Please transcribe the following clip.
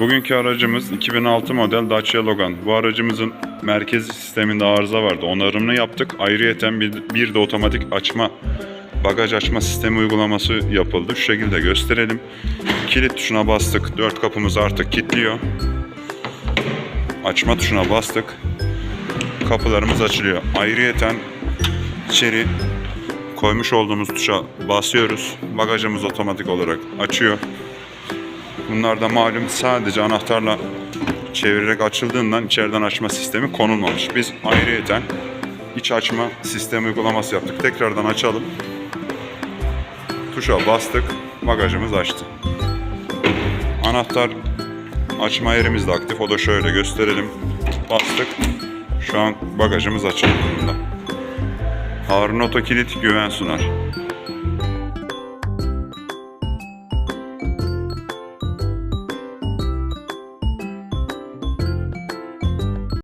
Bugünkü aracımız 2006 model Dacia Logan. Bu aracımızın merkezi sisteminde arıza vardı. Onarımını yaptık. Ayrıyeten bir, de otomatik açma, bagaj açma sistemi uygulaması yapıldı. Şu şekilde gösterelim. Kilit tuşuna bastık. Dört kapımız artık kilitliyor. Açma tuşuna bastık. Kapılarımız açılıyor. Ayrıyeten içeri koymuş olduğumuz tuşa basıyoruz. Bagajımız otomatik olarak açıyor. Bunlar da malum sadece anahtarla çevirerek açıldığından içeriden açma sistemi konulmamış. Biz ayrıyeten iç açma sistemi uygulaması yaptık. Tekrardan açalım. Tuşa bastık. Bagajımız açtı. Anahtar açma yerimiz de aktif. O da şöyle gösterelim. Bastık. Şu an bagajımız açık durumda. Harun Oto Kilit güven sunar.